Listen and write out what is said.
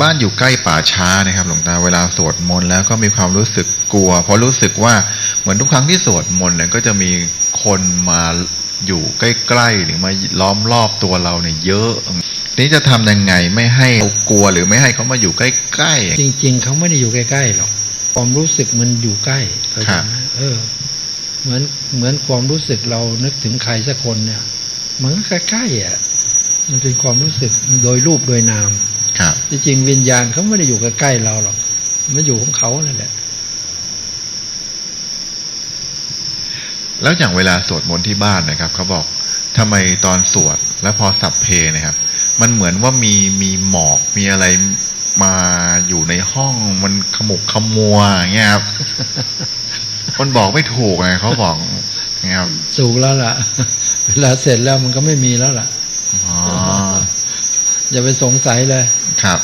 บ้านอยู่ใกล้ป่าช้านะครับ หลวงตาเวลาสวดมนต์แล้วก็มีความรู้สึกกลัว เพราะรู้สึกว่าเหมือนทุกครั้งที่สวดมนต์เนี่ยก็จะมีคนมาอยู่ใกล้ๆหรือมาล้อมรอบตัวเราเนี่ยเยอะนี่จะทำยังไงไม่ให้เขากลัวหรือไม่ให้เขามาอยู่ใกล้ๆจริง ๆเขาไม่ได้อยู่ใกล้ๆหรอกความรู้สึกมันอยู่ใกล้เข้าใจไหมเออ เหมือนเหมือนความรู้สึกเรานึกถึงใครสักคนเนี่ย มันก็ใกล้ๆอะมันเป็นความรู้สึกโดยรูปโดยนาม ครับจริงๆวิญญาณเขาไม่ได้อยู่ใกล้ๆเราหรอกมันอยู่ของเขานั่นแหละแล้วอย่างเวลาสวดมนต์ที่บ้านนะครับเขาบอกทำไมตอนสวดแล้วพอสับเพนะครับ มันเหมือนว่ามีมีหมอกมีอะไรมาอยู่ในห้องมันขมุกขมัวอย่างเงี้ยครับมันบอกไม่ถูกไงเขาบอกอย่างเงี้ยครับสูงแล้วล่ะ เวลาเสร็จแล้วมันก็ไม่มีแล้วล่ะอ๋อ อย่าไปสงสัยเลย ครับ